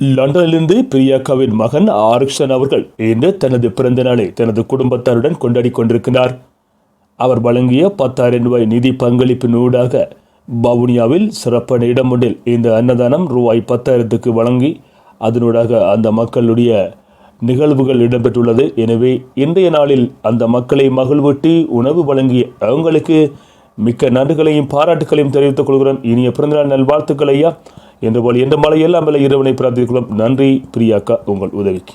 லண்டனிலிருந்து பிரியாக்காவின் மகன் ஆரிக்சன் அவர்கள் இன்று தனது பிறந்த நாளை தனது குடும்பத்தாருடன் கொண்டாடி கொண்டிருக்கிறார். அவர் வழங்கிய பத்தாயிரம் ரூபாய் நிதி பங்களிப்பின் ஊடாக பவுனியாவில் சிறப்பான இடம் ஒன்றில் இந்த அன்னதானம் ரூபாய் பத்தாயிரத்துக்கு வழங்கி அதனூடாக அந்த மக்களுடைய நிகழ்வுகள் இடம்பெற்றுள்ளது. எனவே இன்றைய நாளில் அந்த மக்களை மகிழ்வூட்டி உணவு வழங்கிய அவங்களுக்கு மிக்க நன்றிகளையும் பாராட்டுகளையும் தெரிவித்துக் கொள்கிறோம் இனிய பிறந்தநாள் நல்வாழ்த்துக்கள் ஐயா. என்று போல் எந்த மலை எல்லாம் மேல இறைவனை பிரார்த்திக்கிறோம் நன்றி பிரியாக்கா உங்கள் உதவிக்கு.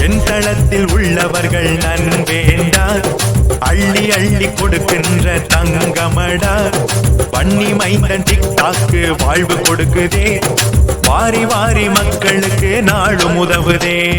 என் உள்ளவர்கள் நன் வேண்டார் அள்ளி அள்ளி கொடுக்கின்ற தங்கமடா. பண்ணி மைந்தன் டிக்டாக்கு வாழ்வு கொடுக்குதே. வாரி வாரி மக்களுக்கு நாளும் உதவுதே.